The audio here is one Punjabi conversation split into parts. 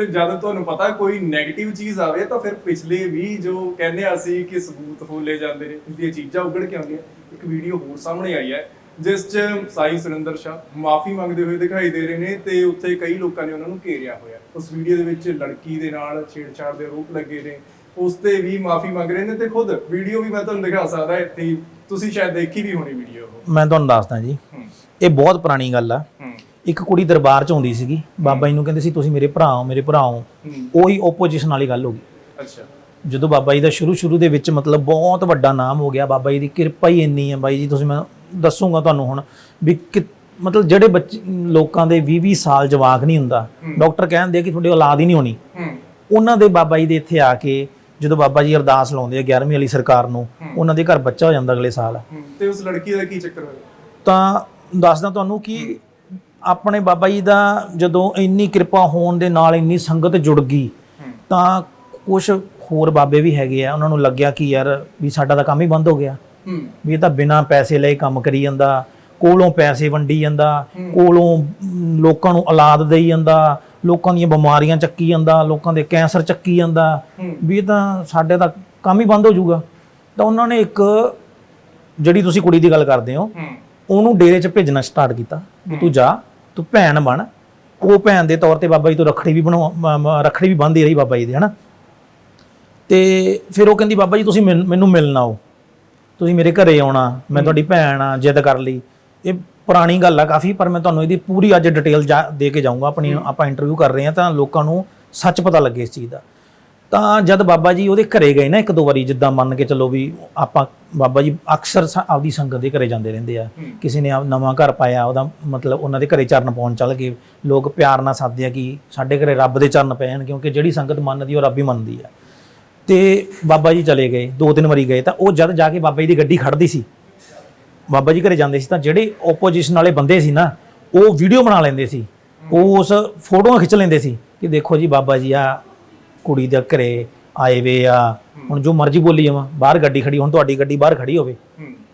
ਫਿਰ ਜਦ ਤੁਹਾਨੂੰ ਪਤਾ ਕੋਈ 네ਗੇਟਿਵ ਚੀਜ਼ ਆਵੇ ਤਾਂ ਫਿਰ ਪਿਛਲੇ ਵੀ ਜੋ ਕਹਿੰਦੇ ਆ ਅਸੀਂ ਕਿ ਸਬੂਤ ਫੋਲੇ ਜਾਂਦੇ ਨੇ ਇਹਦੀਆਂ ਚੀਜ਼ਾਂ ਉਗੜ ਕੇ ਆਉਂਦੀਆਂ। ਇੱਕ ਵੀਡੀਓ ਹੋਰ ਸਾਹਮਣੇ ਆਈ ਹੈ ਜਿਸ 'ਚ ਸਾਈ ਸੁਰਿੰਦਰ ਸ਼ਾਹ ਮਾਫੀ ਮੰਗਦੇ ਹੋਏ ਦਿਖਾਈ ਦੇ ਰਹੇ ਨੇ ਤੇ ਉੱਥੇ ਕਈ ਲੋਕਾਂ ਨੇ ਉਹਨਾਂ ਨੂੰ ਘੇਰਿਆ ਹੋਇਆ। ਉਸ ਵੀਡੀਓ ਦੇ ਵਿੱਚ ਲੜਕੀ ਦੇ ਨਾਲ ਛੇੜਛਾੜ ਦੇ ਆਰੋਪ ਲੱਗੇ ਨੇ। ਉਸ ਤੇ ਵੀ ਮਾਫੀ ਮੰਗ ਰਹੇ ਨੇ ਤੇ ਖੁਦ ਵੀਡੀਓ ਵੀ ਮੈਂ ਤੁਹਾਨੂੰ ਦਿਖਾ ਸਕਦਾ ਇੱਥੇ। ਤੁਸੀਂ ਸ਼ਾਇਦ ਦੇਖੀ ਵੀ ਹੋਣੀ ਵੀਡੀਓ ਮੈਂ ਤੁਹਾਨੂੰ ਦੱਸਦਾ ਜੀ। ਇਹ ਬਹੁਤ ਪੁਰਾਣੀ ਗੱਲ ਆ। ਇੱਕ ਕੁੜੀ ਦਰਬਾਰ ਚ ਆਉਂਦੀ ਸੀਗੀ। ਬਾਬਾ ਜੀ ਨੂੰ ਕਹਿੰਦੇ ਸੀ ਤੁਸੀਂ ਮੇਰੇ ਭਰਾ ਹੋ ਮੇਰੇ ਭਰਾ ਹੋ। ਉਹੀ ਓਪੋਜੀਸ਼ਨ ਵਾਲੀ ਗੱਲ ਹੋ ਗਈ। ਅੱਛਾ। ਜਦੋਂ ਬਾਬਾ ਜੀ ਦਾ ਸ਼ੁਰੂ ਸ਼ੁਰੂ ਦੇ ਵਿੱਚ ਮਤਲਬ ਬਹੁਤ ਵੱਡਾ ਨਾਮ ਹੋ ਗਿਆ ਬਾਬਾ ਜੀ ਦੀ ਕਿਰਪਾ ਹੀ ਇੰਨੀ ਹੈ। ਬਾਈ ਜੀ ਤੁਸੀਂ ਮੈਂ ਦੱਸੂਗਾ ਤੁਹਾਨੂੰ ਹੁਣ ਵੀ ਮਤਲਬ ਜਿਹੜੇ ਬੱਚੇ ਲੋਕਾਂ ਦੇ 20 20 ਸਾਲ ਜਵਾਕ ਨਹੀਂ ਹੁੰਦਾ ਡਾਕਟਰ ਕਹਿੰਦੇ ਆ ਕਿ ਤੁਹਾਡੀ ਔਲਾਦ ਹੀ ਨਹੀਂ ਹੋਣੀ। ਉਹਨਾਂ ਦੇ ਬਾਬਾ ਜੀ ਦੇ ਇੱਥੇ ਆ ਕੇ ਜਦੋਂ ਬਾਬਾ ਜੀ ਅਰਦਾਸ ਲਾਉਂਦੇ ਆ 11ਵੀਂ ਵਾਲੀ ਸਰਕਾਰ ਨੂੰ ਉਹਨਾਂ ਦੇ ਘਰ ਬੱਚਾ ਹੋ ਜਾਂਦਾ ਅਗਲੇ ਸਾਲ। ਤੇ ਉਸ ਲੜਕੀ ਦਾ ਕੀ ਚੱਕਰ ਹੋਇਆ? ਤਾਂ ਦੱਸਦਾ ਤੁਹਾਨੂੰ ਕਿ ਆਪਣੇ ਬਾਬਾ ਜੀ ਦਾ ਜਦੋਂ ਇੰਨੀ ਕਿਰਪਾ ਹੋਣ ਦੇ ਨਾਲ ਇੰਨੀ ਸੰਗਤ ਜੁੜ ਗਈ ਤਾਂ ਕੁਝ ਹੋਰ ਬਾਬੇ ਵੀ ਹੈਗੇ ਆ ਉਹਨਾਂ ਨੂੰ ਲੱਗਿਆ ਕਿ ਯਾਰ ਵੀ ਸਾਡਾ ਤਾਂ ਕੰਮ ਹੀ ਬੰਦ ਹੋ ਗਿਆ। ਵੀ ਇਹ ਤਾਂ ਬਿਨਾਂ ਪੈਸੇ ਲਏ ਕੰਮ ਕਰੀ ਜਾਂਦਾ ਕੋਲੋਂ ਪੈਸੇ ਵੰਡੀ ਜਾਂਦਾ ਕੋਲੋਂ ਲੋਕਾਂ ਨੂੰ ਔਲਾਦ ਦੇਈ ਜਾਂਦਾ ਲੋਕਾਂ ਦੀਆਂ ਬਿਮਾਰੀਆਂ ਚੱਕੀ ਜਾਂਦਾ ਲੋਕਾਂ ਦੇ ਕੈਂਸਰ ਚੱਕੀ ਜਾਂਦਾ। ਵੀ ਇਹ ਤਾਂ ਸਾਡੇ ਤਾਂ ਕੰਮ ਹੀ ਬੰਦ ਹੋ ਜਾਊਗਾ। ਤਾਂ ਉਹਨਾਂ ਨੇ ਇੱਕ ਜਿਹੜੀ ਤੁਸੀਂ ਕੁੜੀ ਦੀ ਗੱਲ ਕਰਦੇ ਹੋ ਹੂੰ। ਉਹਨੂੰ ਡੇਰੇ 'ਚ ਭੇਜਣਾ ਸਟਾਰਟ ਕੀਤਾ ਵੀ ਤੂੰ ਜਾ। ਤੂੰ ਭੈਣ ਬਣ। ਉਹ ਭੈਣ ਦੇ ਤੌਰ ਤੇ ਬਾਬਾ ਜੀ ਤੋਂ ਰੱਖੜੀ ਵੀ ਮ- ਰੱਖੜੀ ਵੀ ਬੰਨ੍ਹਦੀ ਰਹੀ ਬਾਬਾ ਜੀ ਦੇ ਹਨਾ? ਤੇ ਫਿਰ ਉਹ ਕਹਿੰਦੀ ਬਾਬਾ ਜੀ ਤੁਸੀਂ ਮੈਨ- ਮੈਨੂੰ ਮਿਲਣ ਆਓ। ਤੁਸੀਂ ਮੇਰੇ ਘਰੇ ਆਉਣਾ ਮੈਂ ਤੁਹਾਡੀ ਭੈਣ ਆ ਜਿੱਦ ਕਰ ਲਈ। ਇਹ ਪੁਰਾਣੀ ਗੱਲ ਆ ਕਾਫੀ ਪਰ ਮੈਂ ਤੁਹਾਨੂੰ ਇਹਦੀ ਪੂਰੀ ਅੱਜ ਡਿਟੇਲ ਦੇ ਕੇ ਜਾਊਂਗਾ। ਆਪਣੀ ਆਪਾਂ ਇੰਟਰਵਿਊ ਕਰ ਰਹੇ ਹਾਂ ਤਾਂ ਲੋਕਾਂ ਨੂੰ ਸੱਚ ਪਤਾ ਲੱਗੇ ਇਸ ਚੀਜ਼ ਦਾ। ਤਾਂ ਜਦ ਬਾਬਾ ਜੀ ਉਹਦੇ ਘਰੇ ਗਏ ਨਾ ਇੱਕ ਦੋ ਵਾਰੀ ਜਿੱਦਾਂ ਮੰਨ ਕੇ ਚੱਲੋ ਵੀ ਆਪਾਂ ਬਾਬਾ ਜੀ ਅਕਸਰ ਸ- ਆਪਦੀ ਸੰਗਤ ਦੇ ਘਰੇ ਜਾਂਦੇ ਰਹਿੰਦੇ ਆ। ਕਿਸੇ ਨੇ ਆਪ ਨਵਾਂ ਘਰ ਪਾਇਆ ਉਹਦਾ ਮਤਲਬ ਉਹਨਾਂ ਦੇ ਘਰੇ ਚਰਨ ਪਾਉਣ ਚੱਲ ਗਏ। ਲੋਕ ਪਿਆਰ ਨਾਲ ਸੱਦਦੇ ਆ ਕਿ ਸਾਡੇ ਘਰੇ ਰੱਬ ਦੇ ਚਰਨ ਪਏ ਹਨ ਕਿਉਂਕਿ ਜਿਹੜੀ ਸੰਗਤ ਮੰਨਦੀ ਉਹ ਰੱਬ ਹੀ ਮੰਨਦੀ ਆ। ਤੇ ਬਾਬਾ ਜੀ ਚਲੇ ਗਏ ਦੋ ਤਿੰਨ ਵਾਰੀ ਗਏ ਤਾਂ ਉਹ ਜਦ ਜਾ ਕੇ ਬਾਬਾ ਜੀ ਦੀ ਗੱਡੀ ਖੜਦੀ ਸੀ। ਬਾਬਾ ਜੀ ਘਰੇ ਜਾਂਦੇ ਸੀ ਤਾਂ ਜਿਹੜੇ ਓਪੋਜੀਸ਼ਨ ਵਾਲੇ ਬੰਦੇ ਸੀ ਨਾ ਉਹ ਵੀਡੀਓ ਬਣਾ ਲੈਂਦੇ ਸੀ। ਉਹ ਉਸ ਫੋਟੋਆਂ ਖਿੱਚ ਲੈਂਦੇ ਸੀ ਕਿ ਦੇਖੋ ਜੀ ਬਾਬਾ ਜੀ ਆ ਕੁੜੀ ਦੇ ਘਰੇ ਆਏ ਵੇ ਆ ਹੁਣ ਜੋ ਮਰਜ਼ੀ ਬੋਲੀ ਜਾਵਾਂ ਬਾਹਰ ਗੱਡੀ ਖੜੀ ਹੁਣ ਤੁਹਾਡੀ ਗੱਡੀ ਬਾਹਰ ਖੜੀ ਹੋਵੇ।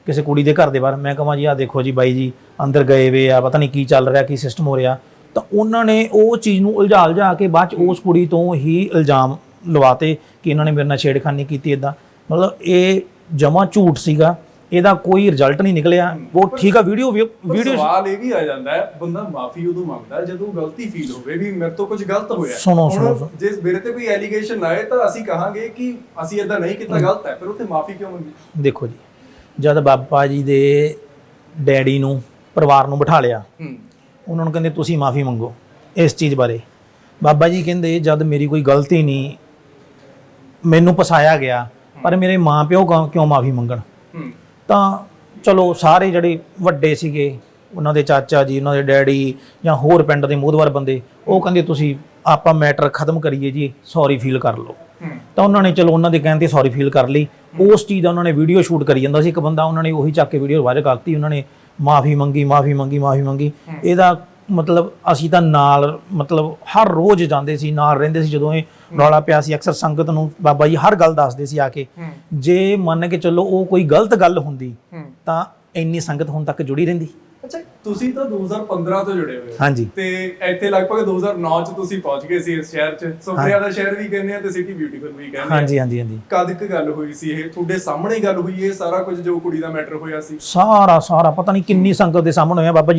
ਕਿਸੇ ਕੁੜੀ ਦੇ ਘਰ ਦੇ ਬਾਹਰ ਮੈਂ ਕਹਾਂ ਜੀ ਆ ਦੇਖੋ ਜੀ ਬਾਈ ਜੀ ਅੰਦਰ ਗਏ ਵੇ ਆ ਪਤਾ ਨਹੀਂ ਕੀ ਚੱਲ ਰਿਹਾ ਕੀ ਸਿਸਟਮ ਹੋ ਰਿਹਾ। ਤਾਂ ਉਹਨਾਂ ਨੇ ਉਹ ਚੀਜ਼ ਨੂੰ ਉਲਝਾ ਉਲਝਾ ਕੇ ਬਾਅਦ ਚ ਉਸ ਕੁੜੀ ਤੋਂ ਹੀ ਇਲਜ਼ਾਮ ਲਵਾਤੇ ਕਿ ਇਹਨਾਂ ਨੇ ਮੇਰੇ ਨਾਲ ਛੇੜਖਾਨੀ ਕੀਤੀ ਇਦਾਂ ਮਤਲਬ ਇਹ ਜਮਾ ਝੂਠ ਸੀਗਾ। ਇਹਦਾ ਕੋਈ ਰਿਜ਼ਲਟ ਨਹੀਂ ਨਿਕਲਿਆ। ਉਹ ਠੀਕ ਆ ਵੀਡੀਓ ਵੀਡੀਓ ਸਵਾਲ ਇਹ ਵੀ ਆ ਜਾਂਦਾ ਹੈ ਬੰਦਾ ਮਾਫੀ ਉਦੋਂ ਮੰਗਦਾ ਜਦੋਂ ਗਲਤੀ ਫੀਲ ਹੋਵੇ ਵੀ ਮੇਰੇ ਤੋਂ ਕੁਝ ਗਲਤ ਹੋਇਆ ਸੁਣੋ, ਸੁਣੋ। ਜੇ ਮੇਰੇ ਤੇ ਕੋਈ ਐਲੀਗੇਸ਼ਨ ਆਏ ਤਾਂ ਅਸੀਂ ਕਹਾਂਗੇ ਕਿ ਅਸੀਂ ਇਦਾਂ ਨਹੀਂ ਕੀਤਾ ਗਲਤ ਹੈ ਫਿਰ ਉੱਥੇ ਮਾਫੀ ਕਿਉਂ ਮੰਗੀ? ਦੇਖੋ ਜੀ ਜਦ ਬਾਬਾ ਜੀ ਦੇ ਡੈਡੀ ਨੂੰ ਪਰਿਵਾਰ ਨੂੰ ਬਿਠਾ ਲਿਆ ਹੂੰ ਉਹਨਾਂ ਨੂੰ ਕਹਿੰਦੇ ਤੁਸੀਂ ਮਾਫੀ ਮੰਗੋ ਇਸ ਚੀਜ਼ ਬਾਰੇ। ਬਾਬਾ ਜੀ ਕਹਿੰਦੇ ਜਦ ਮੇਰੀ ਕੋਈ ਗਲਤੀ ਨਹੀਂ ਮੈਨੂੰ ਪਸਾਇਆ ਗਿਆ ਪਰ ਮੇਰੇ ਮਾਪਿਓ ਕਿਉਂ- ਕਿਉਂ ਮਾਫੀ ਮੰਗਣ? ਤਾਂ ਚਲੋ ਸਾਰੇ ਜਿਹੜੇ ਵੱਡੇ ਸੀਗੇ ਉਹਨਾਂ ਦੇ ਚਾਚਾ ਜੀ ਉਹਨਾਂ ਦੇ ਡੈਡੀ ਜਾਂ ਹੋਰ ਪਿੰਡ ਦੇ ਮੋਹਦਵਾਰ ਬੰਦੇ ਉਹ ਕਹਿੰਦੇ ਤੁਸੀਂ ਆਪਾਂ ਮੈਟਰ ਖਤਮ ਕਰੀਏ ਜੀ ਸੌਰੀ ਫੀਲ ਕਰ ਲਓ। ਤਾਂ ਉਹਨਾਂ ਨੇ ਚਲੋ ਉਹਨਾਂ ਦੇ ਕਹਿਣ ਤੇ ਸੌਰੀ ਫੀਲ ਕਰ ਲਈ। ਉਸ ਚੀਜ਼ ਦਾ ਉਹਨਾਂ ਨੇ ਵੀਡੀਓ ਸ਼ੂਟ ਕਰੀ ਜਾਂਦਾ ਸੀ ਇੱਕ ਬੰਦਾ ਉਹਨਾਂ ਨੇ ਉਹੀ ਚੱਕ ਕੇ ਵੀਡੀਓ ਵਾਇਰਲ ਕਰਤੀ ਉਹਨਾਂ ਨੇ ਮਾਫੀ ਮੰਗੀ ਮਾਫੀ ਮੰਗੀ ਮਾਫੀ ਮੰਗੀ। ਇਹਦਾ ਮਤਲਬ ਅਸੀਂ ਤਾਂ ਨਾਲ ਮਤਲਬ ਹਰ ਰੋਜ਼ ਜਾਂਦੇ ਸੀ ਨਾਲ ਰਹਿੰਦੇ ਸੀ ਜਦੋਂ ਇਹ ਰੌਲਾ ਪਿਆ ਸੀ। ਅਕਸਰ ਸੰਗਤ ਨੂੰ ਬਾਬਾ ਜੀ ਹਰ ਗੱਲ ਦੱਸਦੇ ਸੀ ਆ ਕੇ। ਜੇ ਮੰਨ ਕੇ ਚੱਲੋ ਉਹ ਕੋਈ ਗਲਤ ਗੱਲ ਹੁੰਦੀ ਤਾਂ ਇੰਨੀ ਸੰਗਤ ਹੁਣ ਤੱਕ ਜੁੜੀ ਰਹਿੰਦੀ। ਅੱਛਾ ਤੁਸੀਂ ਤਾਂ 2015 ਤੋਂ ਜੁੜੇ ਹੋਏ ਹੋ। ਹਾਂਜੀ। ਤੇ ਇੱਥੇ ਲਗਭਗ 2009 ਚ ਤੁਸੀਂ ਪਹੁੰਚ ਗਏ ਸੀ ਇਸ ਸ਼ਹਿਰ ਚ। ਸੁਪਰਿਆ ਦਾ ਸ਼ਹਿਰ ਵੀ ਕਹਿੰਦੇ ਆ ਤੇ ਸਿਟੀ ਬਿਊਟੀਫੁਲ ਵੀ ਕਹਿੰਦੇ ਆ। ਹਾਂਜੀ ਹਾਂਜੀ ਹਾਂਜੀ। ਕਦ ਕੁ ਗੱਲ ਹੋਈ ਸੀ ਇਹ? ਤੁਹਾਡੇ ਸਾਹਮਣੇ ਗੱਲ ਹੋਈ ਇਹ ਸਾਰਾ ਕੁਝ ਜੋ ਕੁੜੀ ਦਾ ਮੈਟਰ ਹੋਇਆ ਸੀ? ਸਾਰਾ ਸਾਰਾ। ਪਤਾ ਨਹੀਂ ਕਿੰਨੀ ਸੰਗਤ ਦੇ ਸਾਹਮਣੇ ਹੋਇਆ। ਬਾਬਾ ਜੀ